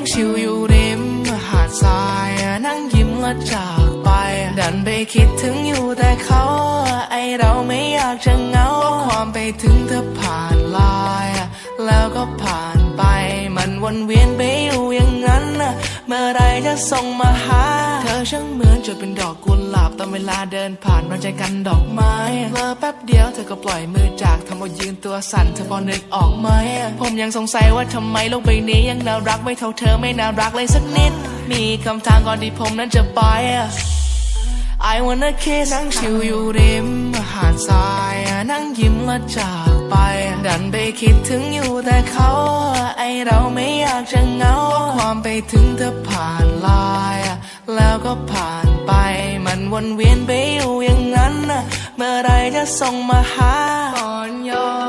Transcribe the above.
งชิวอยู่ริมหาดทรายนั่งยิ้มและจากไป ดันไปคิดถึงอยู่แต่เขาไอเราไม่อยากจะเหงาความไปถึงเธอผ่านไลน์แล้วก็ผ่านไปมันวนเวียนไปอยู่อย่างนั้น เมื่อไรจะส่งมาหา เธอช่างเหมือนจะเป็นดอกกุหลาบตอนเวลาเดินผ่านมาใจกันดอกไม้เลอแป๊บเดียวเธอก็ปล่อยมือจากทำเอายืนตัวสั่นเธอพอนึกออกไหมผมยังสงสัยว่าทำไมโลกใบนี้ยังน่ารักไม่เท่าเธอไม่น่ารักเลยสักนิด มีคำถามก่อนที่ผมนั้นจะไป I wanna kiss นั่งชิวอยู่ริมหาดทรายนั่งยิ้มและจากไป ดันไปคิดถึงอยู่แต่เขา ไอเราไม่อยากจะเหงา ความไปถึงเธอผ่านไลน์แล้วก็ผ่านไป มันวนเวียนไปอยู่อย่างนั้นนะเมื่อไรจะส่งมาหาก่อนยอม